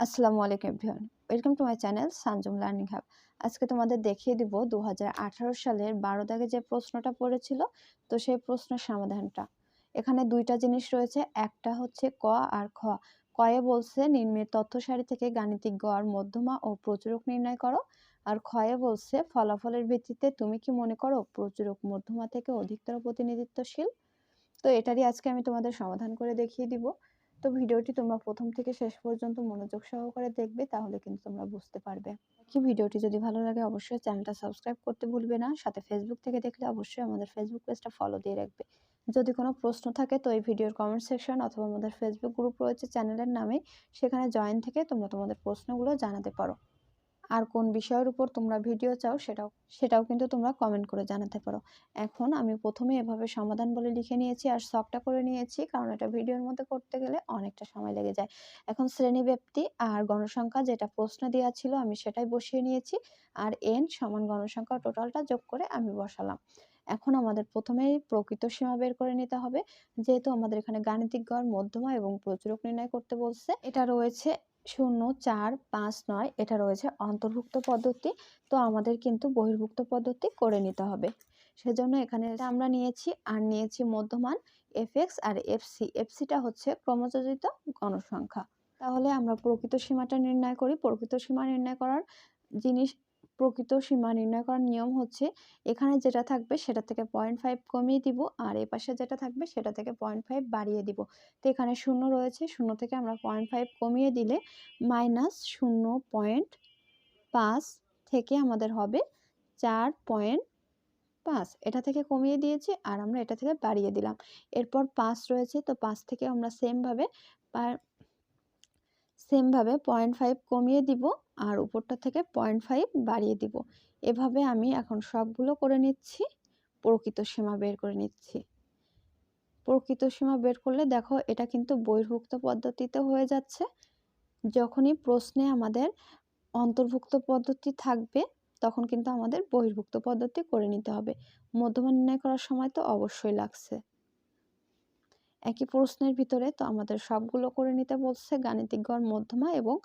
আসসালামু আলাইকুম everyone. Welcome to my channel Sanjum learning hub. আজকে তোমাদের দেখিয়ে দিব দু হাজার আঠারো সালের বারো দাগে যে প্রশ্নটা পড়েছিল, তো সেই প্রশ্নের সমাধানটা। এখানে দুইটা জিনিস রয়েছে, একটা হচ্ছে ক আর খ। কয়ে বলছে, নিম্নের তথ্য সারি থেকে গাণিতিক গড় মধ্যমা ও প্রচুরক নির্ণয় করো। আর ক্ষয়ে বলছে, ফলাফলের ভিত্তিতে তুমি কি মনে করো প্রচুরক মধ্যমা থেকে অধিকতর প্রতিনিধিত্বশীল? তো এটারই আজকে আমি তোমাদের সমাধান করে দেখিয়ে দিব। তো ভিডিওটি তোমরা প্রথম থেকে শেষ পর্যন্ত মনোযোগ সহকারে দেখবে, তাহলে কিন্তু তোমরা বুঝতে পারবে। কি ভিডিওটি যদি ভালো লাগে, অবশ্যই চ্যানেলটা সাবস্ক্রাইব করতে ভুলবে না। সাথে ফেসবুক থেকে দেখলে অবশ্যই আমাদের ফেসবুক পেজটা ফলো দিয়ে রাখবে। যদি কোনো প্রশ্ন থাকে, তো এই ভিডিওর কমেন্ট সেকশন অথবা আমাদের ফেসবুক গ্রুপ রয়েছে চ্যানেলের নামে, সেখানে জয়েন থেকে তোমরা তোমাদের প্রশ্নগুলো জানাতে পারো। আর কোন বিষয়ের উপর তোমরা ভিডিও চাও সেটাও সেটাও কিন্তু তোমরা কমেন্ট করে জানাতে পারো। এখন আমি প্রথমে এভাবে সমাধান বলে লিখে নিয়েছি আর শখটা করে নিয়েছি, কারণ এটা ভিডিওর মধ্যে করতে গেলে অনেকটা সময় লেগে যায়। এখন শ্রেণীব্যাপ্তি আর গণসংখ্যা যেটা প্রশ্ন দেওয়া ছিল আমি সেটাই বসিয়ে নিয়েছি আর এন সমান গণসংখ্যা টোটালটা যোগ করে আমি বসালাম। এখন আমাদের প্রথমেই প্রকৃত সীমা বের করে নিতে হবে, যেহেতু আমাদের এখানে গাণিতিক গড় মধ্যমা এবং প্রচুরক নির্ণয় করতে বলছে। এটা রয়েছে শূন্য চার পাঁচ নয়, এটা রয়েছে অন্তর্ভুক্ত পদ্ধতি। তো আমাদের কিন্তু বহির্ভুক্ত পদ্ধতি করে নিতে হবে। সেজন্য এখানে আমরা নিয়েছি আর নিয়েছি মধ্যমান এফ এক্স আর এফসি এফসিটা হচ্ছে ক্রমযোজিত গণসংখ্যা। তাহলে আমরা প্রকৃত সীমাটা নির্ণয় করি। প্রকৃত সীমা নির্ণয় করার জিনিস প্রকৃত সীমা নির্ণয় করার নিয়ম হচ্ছে, এখানে যেটা থাকবে সেটা থেকে পয়েন্ট ফাইভ কমিয়ে দিব আর এ পাশে যেটা থাকবে সেটা থেকে পয়েন্ট ফাইভ বাড়িয়ে দিব। তো এখানে শূন্য রয়েছে, শূন্য থেকে আমরা পয়েন্ট ফাইভ কমিয়ে দিলে মাইনাস শূন্য পয়েন্ট পাঁচ থেকে আমাদের হবে চার পয়েন্ট পাঁচ। এটা থেকে কমিয়ে দিয়েছি আর আমরা এটা থেকে বাড়িয়ে দিলাম। এরপর পাঁচ রয়েছে, তো পাঁচ থেকে আমরা সেমভাবে সেমভাবে পয়েন্ট ফাইভ কমিয়ে দিব আর উপরটা থেকে পয়েন্ট ফাইভ বাড়িয়ে দিব। এভাবে আমি এখন সবগুলো করে নিচ্ছি, প্রকৃত সীমা বের করে নিচ্ছি। প্রকৃত সীমা বের করলে দেখো এটা কিন্তু বহির্ভুক্ত পদ্ধতিতে হয়ে যাচ্ছে। যখনই প্রশ্নে আমাদের অন্তর্ভুক্ত পদ্ধতি থাকবে, তখন কিন্তু আমাদের বহির্ভুক্ত পদ্ধতি করে নিতে হবে। মধ্যমা নির্ণয় করার সময় তো অবশ্যই লাগছে। একই প্রশ্নের ভিতরে তো আমাদের সবগুলো করে নিতে বলছে গাণিতিক গড়, মধ্যমা এবং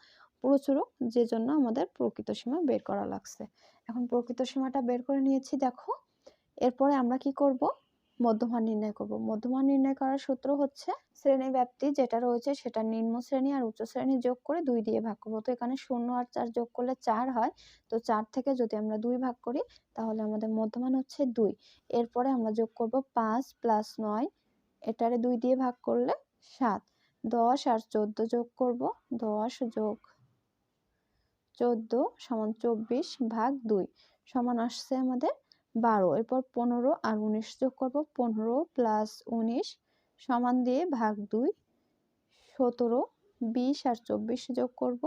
প্রচুরক, যে জন্য আমাদের প্রকৃত সীমা বের করা লাগছে। এখন প্রকৃত সীমাটা বের করে নিয়েছি, দেখো। এরপরে আমরা কি করব? মধ্যমান নির্ণয় করব। মধ্যমান নির্ণয় করার সূত্র হচ্ছে শ্রেণি ব্যাপ্তি যেটা রয়েছে সেটা নিম্ন শ্রেণি আর উচ্চ শ্রেণি যোগ করে দুই দিয়ে ভাগ করব। তো এখানে শূন্য আর চার যোগ করলে চার হয়। তো চার থেকে যদি আমরা দুই ভাগ করি তাহলে আমাদের মধ্যমান হচ্ছে দুই। এরপরে আমরা যোগ করব পাঁচ প্লাস নয় এটারে দুই দিয়ে ভাগ করলে সাত। দশ আর চোদ্দ যোগ করব, দশ যোগ চোদ্দ সমান চব্বিশ ভাগ দুই সমান আসছে আমাদের বারো। এরপর পনেরো আর উনিশ যোগ করব, পনেরো প্লাস উনিশ সমান দিয়ে ভাগ দুই সতেরো। বিশ আর চব্বিশ যোগ করব,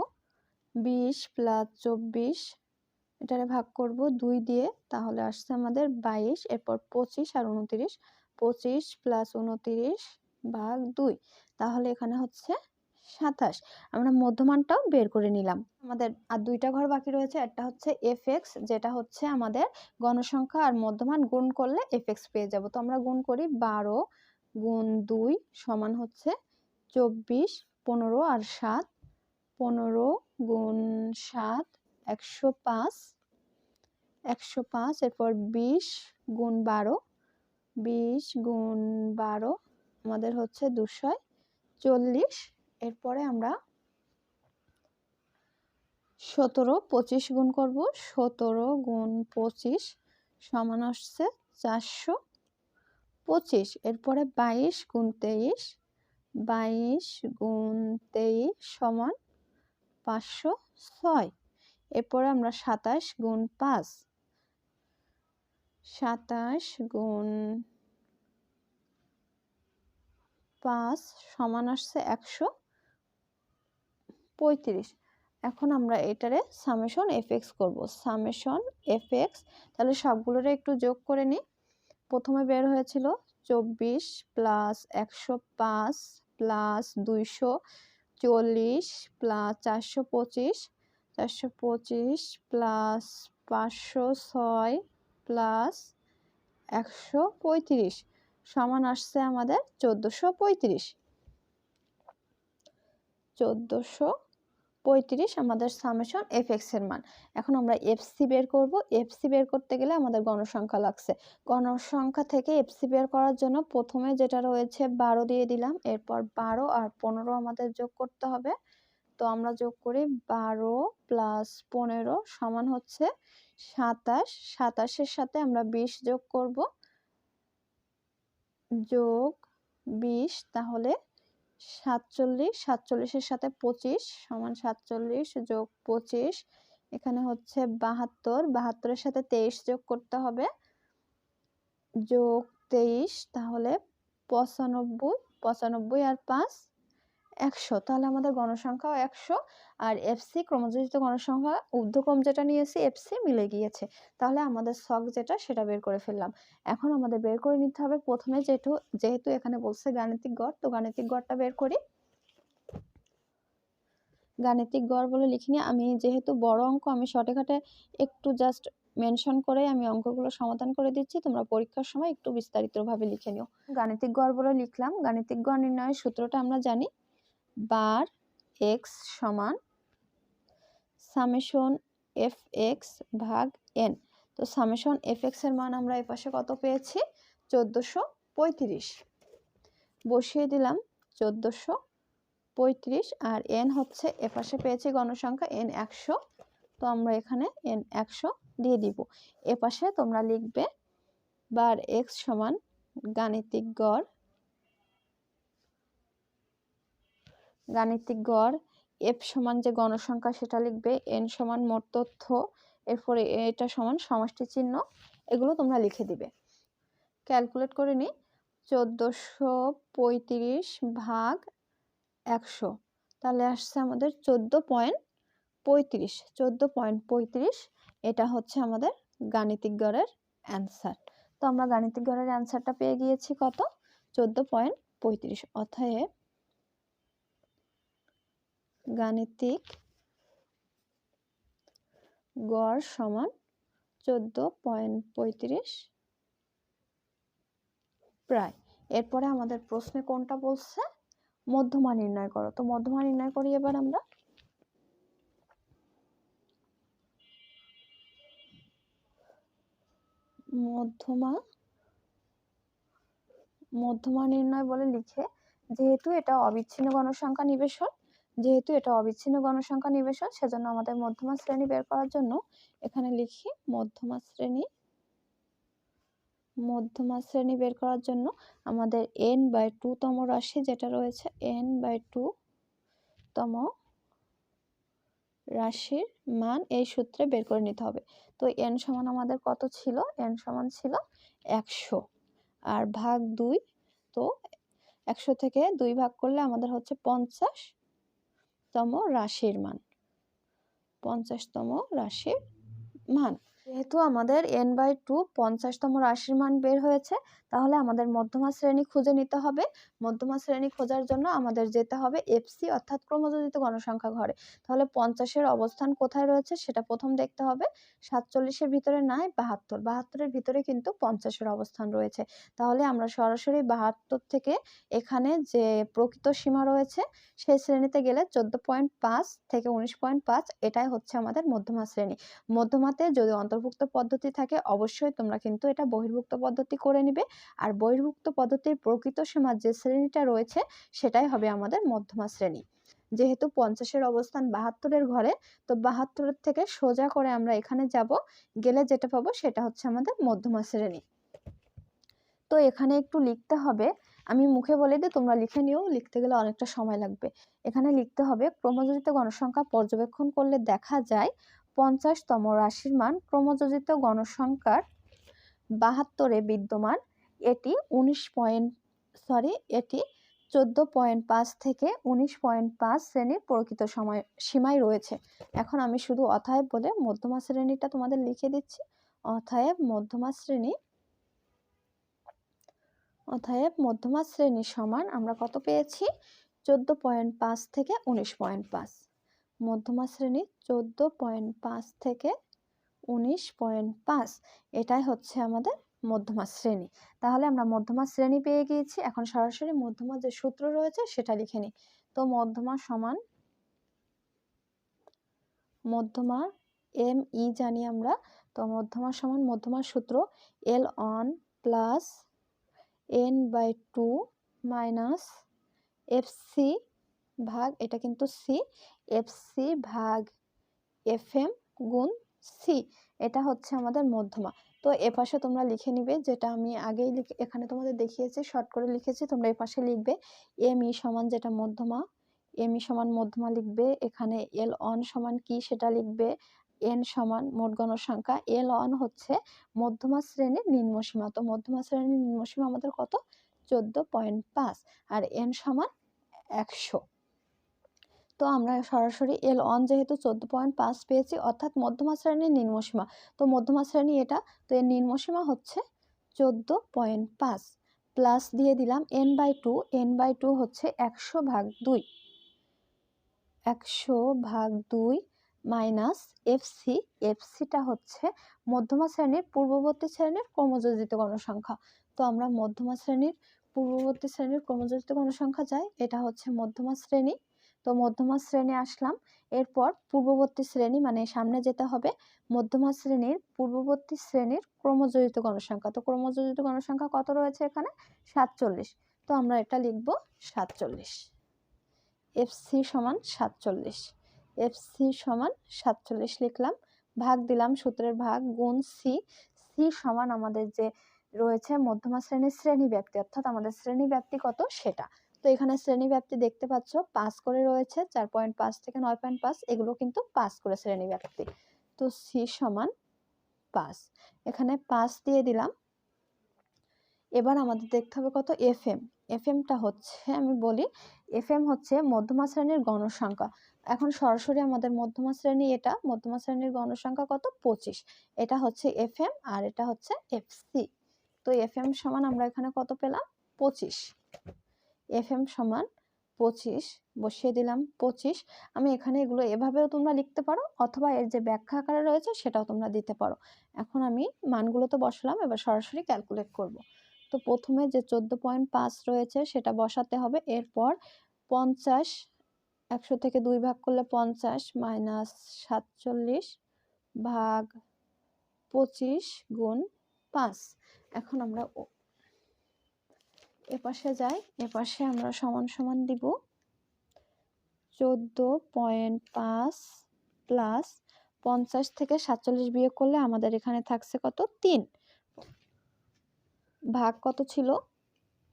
বিশ প্লাস চব্বিশ এটারে ভাগ করব দুই দিয়ে, তাহলে আসছে আমাদের বাইশ। এরপর পঁচিশ আর উনতিরিশ পঁচিশ প্লাস উনতিরিশ ভাগ দুই। তাহলে এখানে হচ্ছে সাতাশ। আমরা মধ্যমানটাও বের করে নিলাম। আমাদের আর দুইটা ঘর বাকি রয়েছে। একটা হচ্ছে এফ যেটা হচ্ছে আমাদের গণসংখ্যা আর মধ্যমান গুণ করলে এফ পেয়ে যাব। তো আমরা গুণ করি বারো গুণ দুই সমান হচ্ছে চব্বিশ, পনেরো আর সাত। পনেরো গুণ সাত, একশো পাঁচ। একশো পাঁচ, এরপর বিশ গুণ বারো। বিশ গুণ বারো আমাদের হচ্ছে দুশয় চল্লিশ। এরপরে আমরা সতেরো, পঁচিশ গুণ করব। সতেরো গুণ পঁচিশ সমান আসছে চারশো পঁচিশ। এরপরে বাইশ গুণ তেইশ, বাইশ গুণ তেইশ সমান পাঁচশো ছয়। এরপরে আমরা সাতাশ গুণ পাঁচ সাতাশ গুণ পাঁচ সমান আসছে একশো পঁয়ত্রিশ। এখন আমরা এটারে সামেশন এফ এক্স করব। সামেশন এফ এক্স তাহলে সবগুলোরে একটু যোগ করে নিই। প্রথমে বের হয়েছিল চব্বিশ প্লাস একশো পাঁচ প্লাস দুইশো চল্লিশ প্লাস চারশো পঁচিশ। চারশো পঁচিশ প্লাস পাঁচশো ছয় প্লাস একশো পঁয়ত্রিশ সমান আসছে আমাদের চোদ্দোশো পঁয়ত্রিশ। চোদ্দোশো পঁয়ত্রিশ আমাদের সামেশন এফ এর মান। এখন আমরা এফসি বের করব। এফসি বের করতে গেলে আমাদের গণসংখ্যা লাগছে। গণসংখ্যা থেকে এফসি বের করার জন্য প্রথমে যেটা রয়েছে বারো দিয়ে দিলাম। এরপর বারো আর পনেরো আমাদের যোগ করতে হবে। তো আমরা যোগ করি বারো প্লাস পনেরো সমান হচ্ছে সাতাশ। সাতাশের সাথে আমরা বিশ যোগ করব। যোগ বিশ তাহলে সাতচল্লিশ। সাতচল্লিশের সাথে পঁচিশ সমান সাতচল্লিশ যোগ পঁচিশ। এখানে হচ্ছে বাহাত্তর। বাহাত্তরের সাথে তেইশ যোগ করতে হবে। যোগ তেইশ তাহলে পঁচানব্বই। পঁচানব্বই আর পাঁচ একশো। তাহলে আমাদের গণসংখ্যাও একশো আর এফসি ক্রমযোজিত গণসংখ্যা ঊর্ধ্বক্রম যেটা নিয়েছি এফসি মিলে গিয়েছে। তাহলে আমাদের শখ যেটা সেটা বের করে ফেললাম। এখন আমাদের বের করে নিতে হবে প্রথমে যেহেতু যেহেতু এখানে বলছে গাণিতিক গড়, তো গাণিতিক গড়টা বের করি। গাণিতিক গড় বলে লিখিনি আমি যেহেতু বড় অঙ্ক, আমি শর্টকাটে একটু জাস্ট মেনশন করে আমি অঙ্কগুলো সমাধান করে দিচ্ছি। তোমরা পরীক্ষার সময় একটু বিস্তারিতভাবে লিখে নিও। গাণিতিক গড় বলে লিখলাম। গাণিতিক গড় নির্ণয়ের সূত্রটা আমরা জানি। বার এক্স সমান সামেশন এফ এক্স ভাগ এন তো সামেশন এফ এক্সের মান আমরা এপাশে কত পেয়েছি? চোদ্দোশো পঁয়ত্রিশ। বসিয়ে দিলাম চোদ্দোশো পঁয়ত্রিশ আর এন হচ্ছে এপাশে পেয়েছি গণসংখ্যা এন একশো। তো আমরা এখানে এন একশো দিয়ে দিব। এপাশে তোমরা লিখবে বার এক্স সমান গাণিতিক গড় গাণিতিক গড়, এফ সমান যে গণসংখ্যা সেটা লিখবে, এন সমান মোট তথ্য, এরপরে এটা সমান সমষ্টি চিহ্ন, এগুলো তোমরা লিখে দিবে। ক্যালকুলেট করে নিই চোদ্দোশো পঁয়ত্রিশ ভাগ একশো, তাহলে আসছে আমাদের চোদ্দ পয়েন্ট পঁয়ত্রিশ, চোদ্দ পয়েন্ট পঁয়ত্রিশ, এটা হচ্ছে আমাদের গাণিতিক গড়ের অ্যান্সার। তো আমরা গাণিতিক গড়ের অ্যান্সারটা পেয়ে গিয়েছি কত? চোদ্দ পয়েন্ট পঁয়ত্রিশ, অতএব গাণিতিক গড় সমান চোদ্দ পয়েন্ট পঁয়ত্রিশ প্রায়। এরপরে আমাদের প্রশ্নে কোনটা বলছে? মধ্যমা নির্ণয় করো। তো মধ্যমা নির্ণয় করি এবার আমরা। মধ্যমা মধ্যমা নির্ণয় বলে লিখে, যেহেতু এটা অবিচ্ছিন্ন গণসংখ্যা নিবেশন যেহেতু এটা অবিচ্ছিন্ন গণসংখ্যা নিবেশন, সেজন্য আমাদের মধ্যমা শ্রেণি বের করার জন্য এখানে লিখি মধ্যমা শ্রেণি। মধ্যমা শ্রেণি বের করার জন্য আমাদের এন বাই টু তম রাশি যেটা রয়েছে এন বাই টু তম রাশির মান এই সূত্রে বের করে নিতে হবে। তো এন সমান আমাদের কত ছিল? এন সমান ছিল একশো। আর ভাগ দুই, তো একশো থেকে দুই ভাগ করলে আমাদের হচ্ছে পঞ্চাশ। তম রাশির মান। পঞ্চাশতম রাশির মান। যেহেতু আমাদের এন বাই টু পঞ্চাশতম রাশির মান বের হয়েছে, তাহলে আমাদের মধ্যমা শ্রেণি খুঁজে নিতে হবে। মধ্যমা শ্রেণি খোঁজার জন্য আমাদের যেতে হবে এফসি অর্থাৎ ক্রমযোজিত গণসংখ্যা ঘরে। তাহলে পঞ্চাশের অবস্থান কোথায় রয়েছে সেটা প্রথম দেখতে হবে। সাতচল্লিশের ভিতরে নাই, বাহাত্তর। বাহাত্তরের ভিতরে কিন্তু পঞ্চাশের অবস্থান রয়েছে। তাহলে আমরা সরাসরি বাহাত্তর থেকে এখানে যে প্রকৃত সীমা রয়েছে, সেই শ্রেণীতে গেলে চোদ্দ পয়েন্ট পাঁচ থেকে উনিশ পয়েন্ট পাঁচ, এটাই হচ্ছে আমাদের মধ্যমা শ্রেণি। মধ্যমাতে যদি অন্তর্ভুক্ত পদ্ধতি থাকে, অবশ্যই তোমরা কিন্তু এটা বহির্ভুক্ত পদ্ধতি করে নিবে। আর বহির্ভুক্ত পদ্ধতির প্রকৃত সীমার যে শ্রেণীটা রয়েছে, সেটাই হবে আমাদের মধ্যমা শ্রেণি। যেহেতু পঞ্চাশের অবস্থান বাহাত্তরের ঘরে, তো বাহাত্তরের থেকে সোজা করে আমরা এখানে যাব, গেলে যেটা পাবো সেটা হচ্ছে আমাদের মধ্যমা শ্রেণি। তো এখানে একটু লিখতে হবে, আমি মুখে বলে দিই, তোমরা লিখে নিও, লিখতে গেলে অনেকটা সময় লাগবে। এখানে লিখতে হবে ক্রমযোজিত গণসংখ্যা পর্যবেক্ষণ করলে দেখা যায় পঞ্চাশতম রাশির মান ক্রমযোজিত গণসংখ্যার বাহাত্তরে বিদ্যমান। এটি উনিশ পয়েন্ট, সরি, এটি চোদ্দ পয়েন্ট পাঁচ থেকে উনিশ পয়েন্ট পাঁচ শ্রেণির প্রকৃত সময়, সীমায় রয়েছে। এখন আমি শুধু অথায়ব বলে মধ্যমা শ্রেণীটা তোমাদের লিখে দিচ্ছি। অথায়ব মধ্যমা শ্রেণি, অথায়ব মধ্যমা শ্রেণি সমান আমরা কত পেয়েছি? চোদ্দ পয়েন্ট পাঁচ থেকে উনিশ পয়েন্ট পাঁচ। মধ্যমা শ্রেণি চোদ্দ পয়েন্ট পাঁচ থেকে উনিশ পয়েন্ট পাঁচ। এটাই হচ্ছে আমাদের মধ্যমা শ্রেণি। তাহলে আমরা মধ্যমা শ্রেণি পেয়ে গিয়েছি। এখন সরাসরি মধ্যমা যে সূত্র রয়েছে সেটা লিখে নিই। তো মধ্যমা সমান মধ্যমা এম ই জানি আমরা। তো মধ্যমা সমান মধ্যমার সূত্র L one plus N by two minus F C ভাগ, এটা কিন্তু সি। এফ সি ভাগ এফ এম গুণ সি, এটা হচ্ছে আমাদের মধ্যমা। তো এপাশে তোমরা লিখে নিবে, যেটা আমি আগেই এখানে তোমাদের দেখিয়েছি, শর্ট করে লিখেছি, তোমরা এপাশে লিখবে এম ই সমান যেটা মধ্যমা এম ই সমান মধ্যমা লিখবে, এখানে এল অন সমান কি সেটা লিখবে, এন সমান মোট গণসংখ্যা, এল অন হচ্ছে মধ্যমা শ্রেণির নিম্নসীমা তো মধ্যমা শ্রেণির নিম্নসীমা আমাদের কত? চোদ্দ পয়েন্ট পাঁচ, আর এন সমান একশো। তো আমরা সরাসরি এল অন যেহেতু চোদ্দ পয়েন্ট পাঁচ পেয়েছি, অর্থাৎ মধ্যমা শ্রেণির নিম্নসীমা তো মধ্যমা শ্রেণি এটা, তো এর নিম্নসীমা হচ্ছে চোদ্দ পয়েন্ট পাঁচ প্লাস দিয়ে দিলাম N by two N by two হচ্ছে একশো ভাগ দুই। একশো ভাগ দুই মাইনাস এফসি এফসিটা হচ্ছে মধ্যমা শ্রেণির পূর্ববর্তী শ্রেণির ক্রমযোজিত গণসংখ্যা তো আমরা মধ্যমা শ্রেণির পূর্ববর্তী শ্রেণির ক্রমযোজিত গণসংখ্যা যাই, এটা হচ্ছে মধ্যমা শ্রেণি। তো মধ্যমা শ্রেণি আসলাম। এরপর পূর্ববর্তী শ্রেণি মানে সামনে যেতে হবে। মধ্যমা শ্রেণির পূর্ববর্তী শ্রেণির ক্রমযোজিত গণসংখ্যা তো ক্রমযোজিত গণসংখ্যা কত রয়েছে এখানে? সাতচল্লিশ। তো আমরা এটা লিখব সাতচল্লিশ। এফ সি সমান সাতচল্লিশ। এফ সি সমান সাতচল্লিশ লিখলাম। ভাগ দিলাম সূত্রের ভাগ গুণ সি সি সমান আমাদের যে রয়েছে মধ্যমা শ্রেণির শ্রেণি ব্যাপ্তি অর্থাৎ আমাদের শ্রেণি ব্যাপ্তি কত? সেটা। তো এখানে শ্রেণি ব্যাপ্তি দেখতে পাচ্ছ, পাঁচ করে রয়েছে, চার পয়েন্ট পাঁচ থেকে নয় পয়েন্ট পাঁচ, এগুলো কিন্তু পাঁচ করে শ্রেণি ব্যাপ্তি। তো সি সমান পাঁচ। এখানে পাঁচ দিয়ে দিলাম। এবার আমাদের দেখতে হবে কত? এফ এম এফ এমটা হচ্ছে, আমি বলি এফ এম হচ্ছে মধ্যমা শ্রেণির গণসংখ্যা। এখন সরাসরি আমাদের মধ্যমা শ্রেণি এটা, মধ্যমা শ্রেণির গণসংখ্যা কত? পঁচিশ। এটা হচ্ছে এফ এম আর এটা হচ্ছে এফ সি তো এফ এম সমান আমরা এখানে কত পেলাম? পঁচিশ। এফ এম সমান পঁচিশ, বসিয়ে দিলাম পঁচিশ। আমি এখানে এগুলো এভাবেও তোমরা লিখতে পারো অথবা এর যে ব্যাখ্যা আকারে রয়েছে সেটাও তোমরা দিতে পারো। এখন আমি মানগুলো তো বসালাম, এবার সরাসরি ক্যালকুলেট করব। তো প্রথমে যে চোদ্দ পয়েন্ট পাঁচ রয়েছে সেটা বসাতে হবে, এরপর পঞ্চাশ, একশো থেকে দুই ভাগ করলে পঞ্চাশ মাইনাস সাতচল্লিশ ভাগ পঁচিশ গুণ পাঁচ। এখন আমরা এপাশে যাই, এপাশে আমরা সমান সমান দিব। চোদ্দ পয়েন্ট পাঁচ প্লাস পঞ্চাশ থেকে সাতচল্লিশ বিয়োগ করলে আমাদের এখানে থাকছে কত? তিন। ভাগ কত ছিল?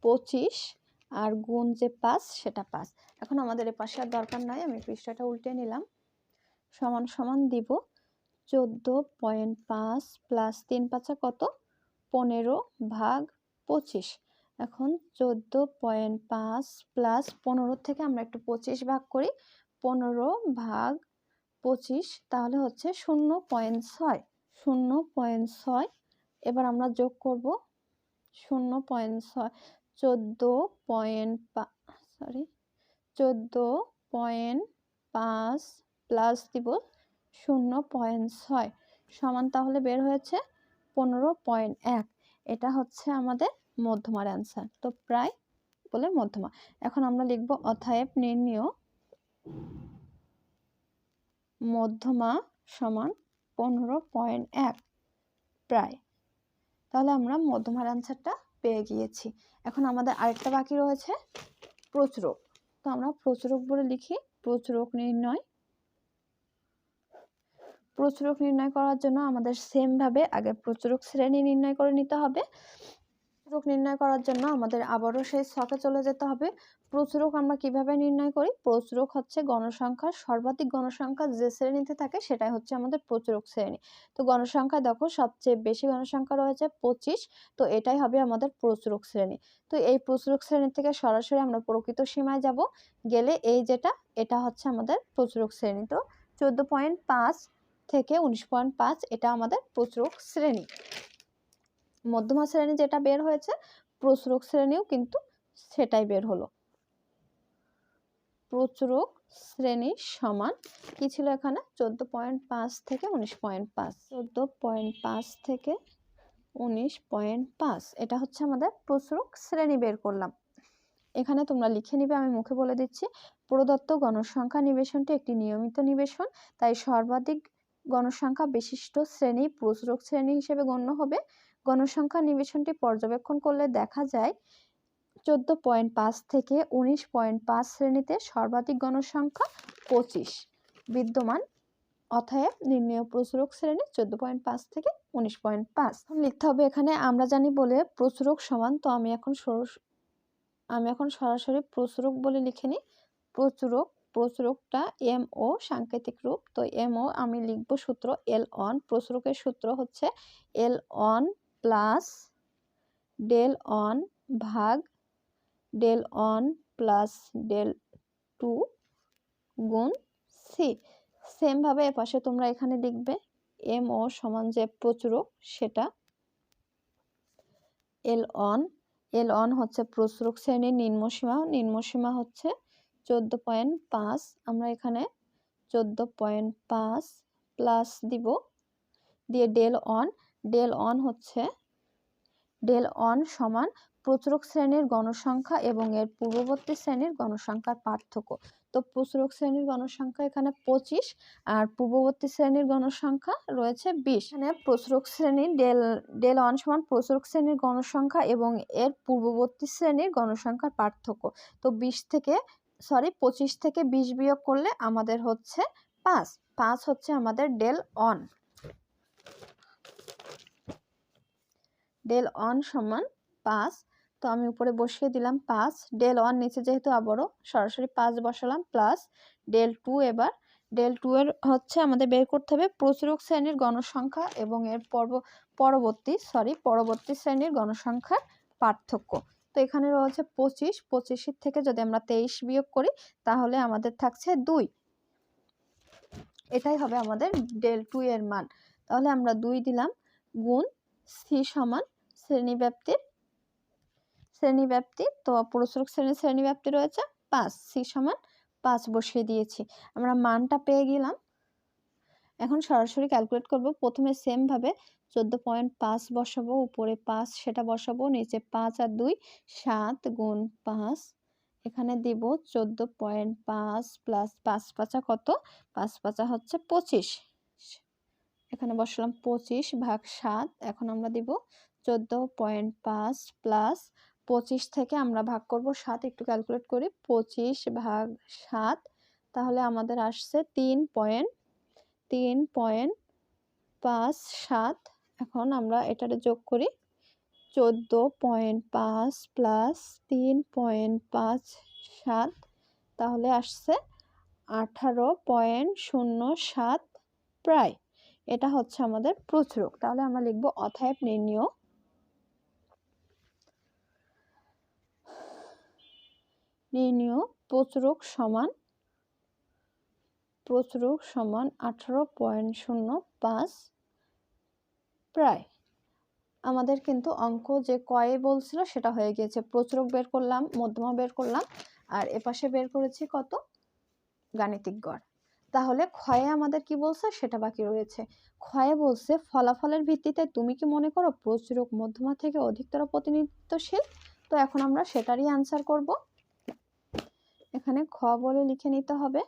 পঁচিশ। আর গুণ যে পাঁচ, সেটা পাঁচ। এখন আমাদের এ পাশে আর দরকার নাই, আমি পৃষ্ঠাটা উল্টে নিলাম। সমান সমান দিব। চোদ্দ পয়েন্ট পাঁচ প্লাস তিন পাঁচা কত? পনেরো ভাগ পঁচিশ। এখন চোদ্দ পয়েন্ট পাঁচ প্লাস পনেরো থেকে আমরা একটু পঁচিশ ভাগ করি, পনেরো ভাগ পঁচিশ তাহলে হচ্ছে শূন্য পয়েন্ট ছয়, শূন্য পয়েন্ট ছয়। এবার আমরা যোগ করব শূন্য পয়েন্ট ছয়, চোদ্দ পয়েন্ট সরি চোদ্দ পয়েন্ট পাঁচ প্লাস দিব শূন্য পয়েন্ট ছয়, সমান তাহলে বের হয়েছে পনেরো পয়েন্ট এক। এটা হচ্ছে আমাদের মধ্যমার অ্যান্সার তো প্রায় বলে মধ্যমা। এখন আমরা লিখব অথায়েব নির্ণীয় মধ্যমা সমান পনেরো পয়েন্ট এক। প্রায়। তাহলে আমরা মধ্যমার অ্যান্সারটা পেয়ে গিয়েছি। এখন আমাদের আরেকটা বাকি রয়েছে, প্রচুরক। তো আমরা প্রচুরক বলে লিখি, প্রচুরক নির্ণয়। প্রচুরক নির্ণয় করার জন্য আমাদের সেমভাবে আগে প্রচুরক শ্রেণি নির্ণয় করে নিতে হবে। প্রচুরক নির্ণয় করার জন্য আমাদের আবারও সেই ছকে চলে যেতে হবে। প্রচুরক আমরা কীভাবে নির্ণয় করি? প্রচুরক হচ্ছে গণসংখ্যার সর্বাধিক গণসংখ্যা যে শ্রেণীতে থাকে সেটাই হচ্ছে আমাদের প্রচুরক শ্রেণি। তো গণসংখ্যা দেখো সবচেয়ে বেশি গণসংখ্যা রয়েছে পঁচিশ, তো এটাই হবে আমাদের প্রচুরক শ্রেণি। তো এই প্রচুরক শ্রেণি থেকে সরাসরি আমরা প্রকৃত সীমায় যাব। গেলে এই যেটা, এটা হচ্ছে আমাদের প্রচুরক শ্রেণি। তো চোদ্দ পয়েন্ট পাঁচ থেকে উনিশ পয়েন্ট পাঁচ এটা আমাদের প্রচুরক শ্রেণি। মধ্যমা শ্রেণি যেটা বের হয়েছে, প্রচুরক শ্রেণীও কিন্তু সেটাই বের হলো। প্রচুরক শ্রেণি সমান কি ছিল এখানে? চোদ্দ পয়েন্ট পাঁচ থেকে উনিশ পয়েন্ট পাঁচ। চোদ্দ পয়েন্ট পাঁচ থেকে উনিশ পয়েন্ট পাঁচ। এটা হচ্ছে আমাদের প্রচুরক শ্রেণি বের করলাম। এখানে তোমরা লিখে নিবে, আমি মুখে বলে দিচ্ছি। প্রদত্ত গণসংখ্যা নিবেশনটি একটি নিয়মিত নিবেশন, তাই সর্বাধিক গণসংখ্যা বিশিষ্ট শ্রেণি প্রচুরক শ্রেণি হিসেবে গণ্য হবে। গণসংখ্যা নিবেশনটি পর্যবেক্ষণ করলে দেখা যায় চোদ্দ পয়েন্ট পাঁচ থেকে উনিশ পয়েন্ট পাঁচ শ্রেণীতে সর্বাধিক গণসংখ্যা পঁচিশ। বিদ্যমান অতএব নির্ণয় প্রচুরক শ্রেণি চোদ্দ পয়েন্ট পাঁচ থেকে উনিশ পয়েন্ট পাঁচ। লিখতে হবে এখানে, আমরা জানি বলে প্রচুরক সমান, তো আমি এখন আমি এখন সরাসরি প্রচুরক বলে লিখে নিই। প্রচুরক, প্রচুরকটা এম ও সাংকেতিক রূপ, তো এম ও আমি লিখব সূত্র এল অন প্রচুরকের সূত্র হচ্ছে L one plus del one ভাগ del one plus del two গুণ সি। সেমভাবে এপাশে তোমরা এখানে লিখবে এম ও সমান যে প্রচুরক, সেটা এল অন। এল অন হচ্ছে প্রচুরক শ্রেণির নিম্নসীমা। নিম্নসীমা হচ্ছে চোদ্দ পয়েন্ট পাঁচ। আমরা এখানে চোদ্দ পয়েন্ট পাঁচ প্লাস দিব। দিয়ে ডেল অন ডেল অন হচ্ছে ডেল অন সমান প্রচুরক শ্রেণির গণসংখ্যা এবং এর পূর্ববর্তী শ্রেণির গণসংখ্যার পার্থক্য। তো প্রচুরক শ্রেণির গণসংখ্যা এখানে পঁচিশ আর পূর্ববর্তী শ্রেণির গণসংখ্যা রয়েছে বিশ। এখানে প্রচুরক শ্রেণির ডেল ডেল অন সমান প্রচুরক শ্রেণির গণসংখ্যা এবং এর পূর্ববর্তী শ্রেণির গণসংখ্যার পার্থক্য। তো বিশ থেকে, সরি, পঁচিশ থেকে বিশ বিয়োগ করলে আমাদের হচ্ছে পাঁচ। পাঁচ হচ্ছে আমাদের ডেল অন। ডেল অন সমান পাঁচ। তো আমি উপরে বসিয়ে দিলাম পাঁচ। ডেল ওয়ান নিচে যেহেতু আবারও সরাসরি পাঁচ বসালাম প্লাস ডেল টু এবার। ডেল টু এর হচ্ছে আমাদের বের করতে হবে প্রচুরক শ্রেণির গণসংখ্যা এবং এর পর্ব, পরবর্তী সরি পরবর্তী শ্রেণির গণসংখ্যার পার্থক্য। তো এখানে রয়েছে পঁচিশ। পঁচিশের থেকে যদি আমরা তেইশ বিয়োগ করি, তাহলে আমাদের থাকছে দুই। এটাই হবে আমাদের ডেল টু এর মান। তাহলে আমরা দুই দিলাম গুণ সি সমান শ্রেণীব্যাপ্তির, শ্রেণীব্যাপ্তি তো পুরস্কার শ্রেণির শ্রেণীব্যাপ্তি রয়েছে পাঁচ, সি সমান পাঁচ বসিয়ে দিয়েছি। আমরা মানটা পেয়ে গেলাম। এখন সরাসরি ক্যালকুলেট করব। প্রথমে সেমভাবে চোদ্দ পয়েন্ট পাঁচ বসাবো, উপরে পাঁচ সেটা বসাবো, নিচে পাঁচ আর দুই, সাত গুণ পাঁচ। এখানে দিব চোদ্দ পয়েন্ট পাঁচ প্লাস পাঁচ পাঁচা কত? পাঁচ পাঁচা হচ্ছে পঁচিশ। এখানে বসালাম পঁচিশ ভাগ সাত, এখন আমরা দিব চোদ্দ পয়েন্ট পাঁচ প্লাস পঁচিশ থেকে আমরা ভাগ করব সাত, একটু ক্যালকুলেট করি, পঁচিশ ভাগ সাত, তাহলে আমাদের আসছে তিন পয়েন্ট তিন পয়েন্ট পাঁচ সাত, এখন আমরা এটাতে যোগ করি, চোদ্দ পয়েন্ট পাঁচ প্লাস তিন পয়েন্ট পাঁচ সাত, তাহলে আসছে আঠারো পয়েন্ট শূন্য সাত প্রায়। এটা হচ্ছে আমাদের প্রচুরক তাহলে আমরা লিখব অথায়ব নির্ণয়। নির্ণীয় প্রচুরক সমান প্রচুরক সমান আঠারো পয়েন্ট শূন্য পাঁচ প্রায়। আমাদের কিন্তু অঙ্ক যে কয়ে বলছিল সেটা হয়ে গিয়েছে। প্রচুরক বের করলাম, মধ্যমা বের করলাম, আর এপাশে বের করেছি কত? গাণিতিক গড়। তাহলে ক্ষয়ে আমাদের কি বলছে? সেটা বাকি রয়েছে। ক্ষয়ে বলছে, ফলাফলের ভিত্তিতে তুমি কি মনে করো প্রচুরক মধ্যমা থেকে অধিকতর প্রতিনিধিত্বশীল? তো এখন আমরা সেটারই আনসার করব। এখানে খ বলে লিখে নিতে হবে।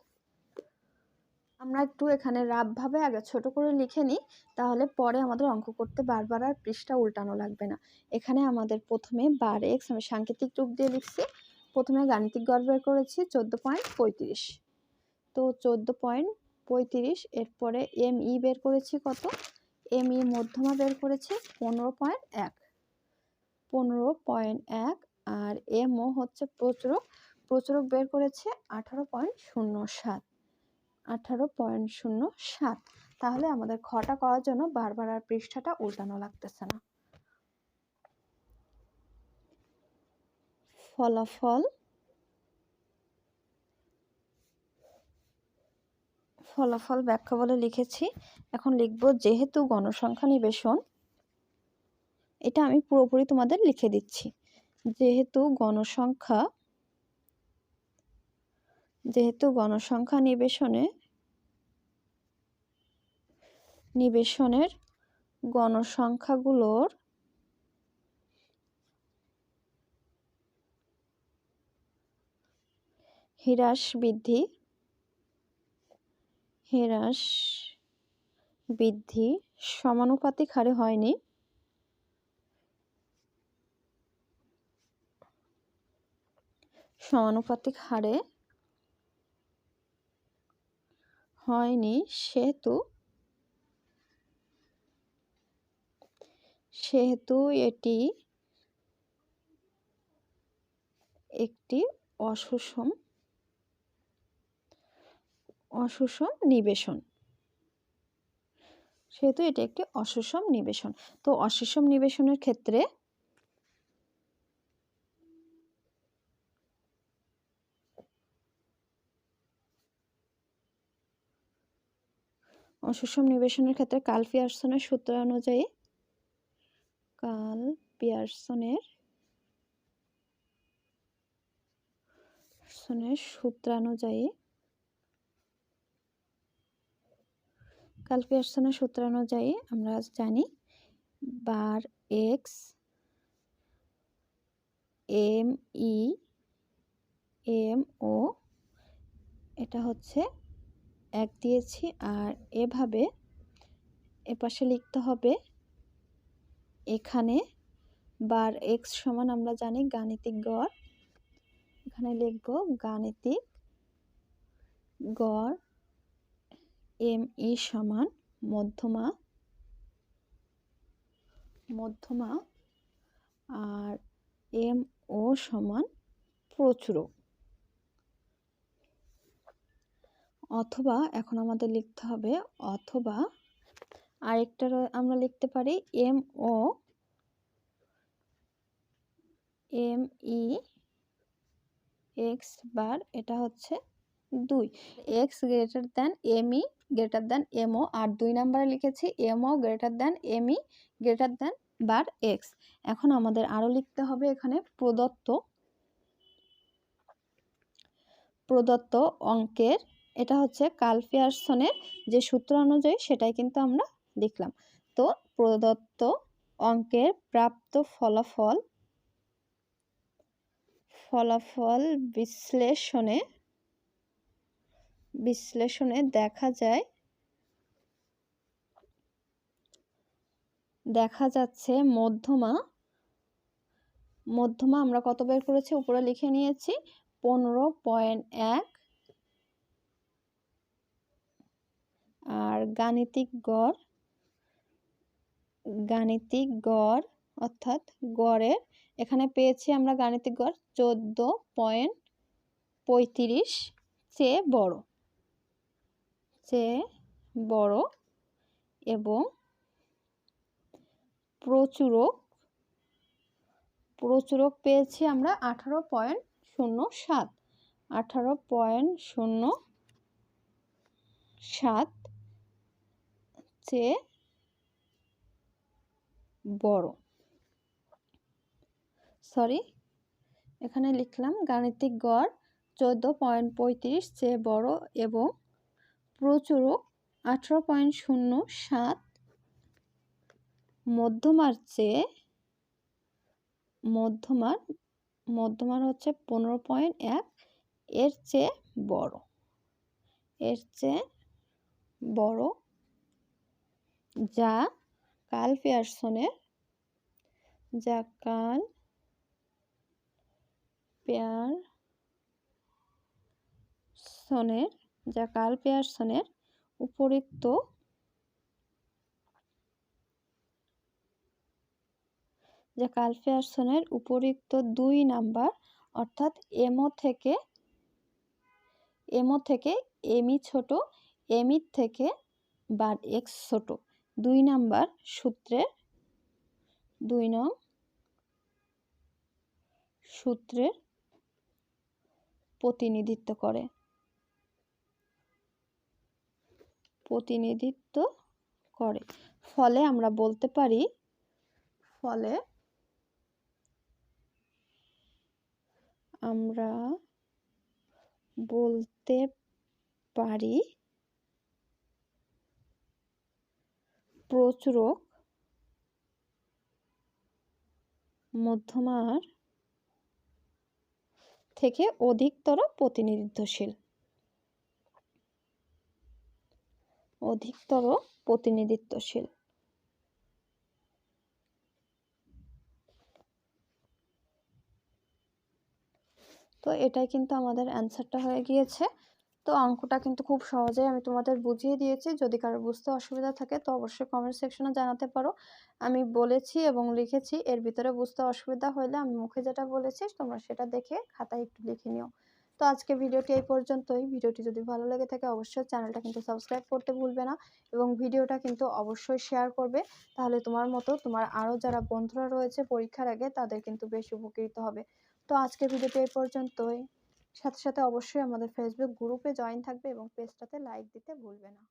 আমরা একটু এখানে রাবভাবে আগে ছোট করে লিখে নিই, তাহলে পরে আমাদের অঙ্ক করতে বারবার আর পৃষ্ঠা উল্টানো লাগবে না। এখানে আমাদের প্রথমে বার এক্স, আমি সাংকেতিক রূপ দিয়ে লিখছি। প্রথমে গাণিতিক গড় বের করেছি, চোদ্দ পয়েন্ট পঁয়ত্রিশ। তো চোদ্দ পয়েন্ট পঁয়ত্রিশ, এরপরে এম ই বের করেছি কত? এম ই মধ্যমা বের করেছি পনেরো পয়েন্ট এক। পনেরো পয়েন্ট এক, আর এম ও হচ্ছে প্রচুর প্রচুরক বের করেছে আঠারো পয়েন্ট শূন্য সাত। আঠারো পয়েন্ট শূন্য সাত। তাহলে আমাদের খটা করার জন্য বারবার আর পৃষ্ঠাটা উল্টানো লাগতেছে না। ফলাফল ফলাফল ব্যাখ্যা বলে লিখেছি। এখন লিখব, যেহেতু গণসংখ্যা নিবেশন, এটা আমি পুরোপুরি তোমাদের লিখে দিচ্ছি। যেহেতু গণসংখ্যা যেহেতু গণসংখ্যা নিবেশনে, নিবেশনের গণসংখ্যাগুলোর হ্রাস বৃদ্ধি হ্রাস বৃদ্ধি সমানুপাতিক হারে হয়নি। সমানুপাতিক হারে হয়নি সেহেতু সেহেতু এটি একটি অসুষম অসুষম নিবেশন। সেহেতু এটি একটি অসুষম নিবেশন। তো অসুষম নিবেশনের ক্ষেত্রে অসুষম নিবেশনের ক্ষেত্রে কাল পিয়ারসনের সূত্র অনুযায়ী কাল পিয়ারসনের সূত্রানুযায়ী কাল পিয়ারসনের সূত্রানুযায়ী আমরা জানি। Bar X, M E, M O, এটা হচ্ছে এক দিয়েছি, আর এভাবে এপাশে লিখতে হবে, এখানে বার এক্স সমান আমরা জানি গাণিতিক গড়। এখানে লিখব গাণিতিক গড় এম ই সমান মধ্যমা মধ্যমা আর এম ও সমান প্রচুরক। অথবা এখন আমাদের লিখতে হবে অথবা আরেকটা আমরা লিখতে পারি M O, M E, X bar, এটা হচ্ছে দুই। X greater than M E greater than MO আর দুই নাম্বারে লিখেছি MO greater than M E greater than bar X এখন আমাদের আরও লিখতে হবে এখানে প্রদত্ত প্রদত্ত অঙ্কের, এটা হচ্ছে কালফিয়ারসনের যে সূত্র অনুযায়ী সেটাই কিন্তু আমরা লিখলাম। তো প্রদত্ত অঙ্কের প্রাপ্ত ফলাফল ফলাফল বিশ্লেষণে বিশ্লেষণে দেখা যায়, দেখা যাচ্ছে মধ্যমা মধ্যমা আমরা কত বের করেছি? উপরে লিখে নিয়েছি পনেরো পয়েন্ট এক। আর গাণিতিক গড় গাণিতিক গড় অর্থাৎ গড়ের, এখানে পেয়েছি আমরা গাণিতিক গড় চোদ্দ পয়েন্ট পঁয়ত্রিশ চেয়ে বড়। চেয়ে বড় এবং প্রচুরক প্রচুরক পেয়েছি আমরা আঠারো পয়েন্ট শূন্য সাত। আঠারো পয়েন্ট শূন্য সাত চেয়ে বড়। সরি, এখানে লিখলাম গাণিতিক গড় চোদ্দ পয়েন্ট পঁয়ত্রিশ চেয়ে বড় এবং প্রচুরক আঠারো পয়েন্ট শূন্য সাত মধ্যমার চেয়ে মধ্যমার মধ্যমার হচ্ছে পনেরো পয়েন্ট এক, এর চেয়ে বড়। এর চেয়ে বড় যা কাল পেয়ারসনের, যা কাল পেয়ারসনের যা কাল পেয়ারসনের উপরিক্ত যা কাল পেয়ারসনের উপরিক্ত দুই নাম্বার, অর্থাৎ এমও থেকে এমও থেকে এমি ছোট এমির থেকে বার এক্স ছোট। দুই নাম্বার সূত্রের, দুই নং সূত্রের প্রতিনিধিত্ব করে। প্রতিনিধিত্ব করে। ফলে আমরা বলতে পারি, ফলে আমরা বলতে পারি প্রচুরক মধ্যমার থেকে অধিকতর প্রতিনিধিত্বশীল। অধিকতর প্রতিনিধিত্বশীল। তো এটাই কিন্তু আমাদের অ্যান্সারটা হয়ে গিয়েছে। তো অঙ্কটা কিন্তু খুব সহজেই আমি তোমাদের বুঝিয়ে দিয়েছি। যদি কারও বুঝতে অসুবিধা থাকে তো অবশ্যই কমেন্ট সেকশনে জানাতে পারো। আমি বলেছি এবং লিখেছি, এর ভিতরে বুঝতে অসুবিধা হলে আমি মুখে যেটা বলেছি তোমরা সেটা দেখে খাতায় একটু লিখে নিও। তো আজকে ভিডিওটি এই পর্যন্তই। ভিডিওটি যদি ভালো লেগে থাকে অবশ্যই চ্যানেলটা কিন্তু সাবস্ক্রাইব করতে ভুলবে না এবং ভিডিওটা কিন্তু অবশ্যই শেয়ার করবে। তাহলে তোমার মতো তোমার আরও যারা বন্ধুরা রয়েছে পরীক্ষার আগে তাদের কিন্তু বেশ উপকৃত হবে। তো আজকে ভিডিওটি এই পর্যন্তই। সাথে সাথে অবশ্যই আমাদের ফেসবুক গ্রুপে জয়েন থাকবে এবং পেজটাতে লাইক দিতে ভুলবে না।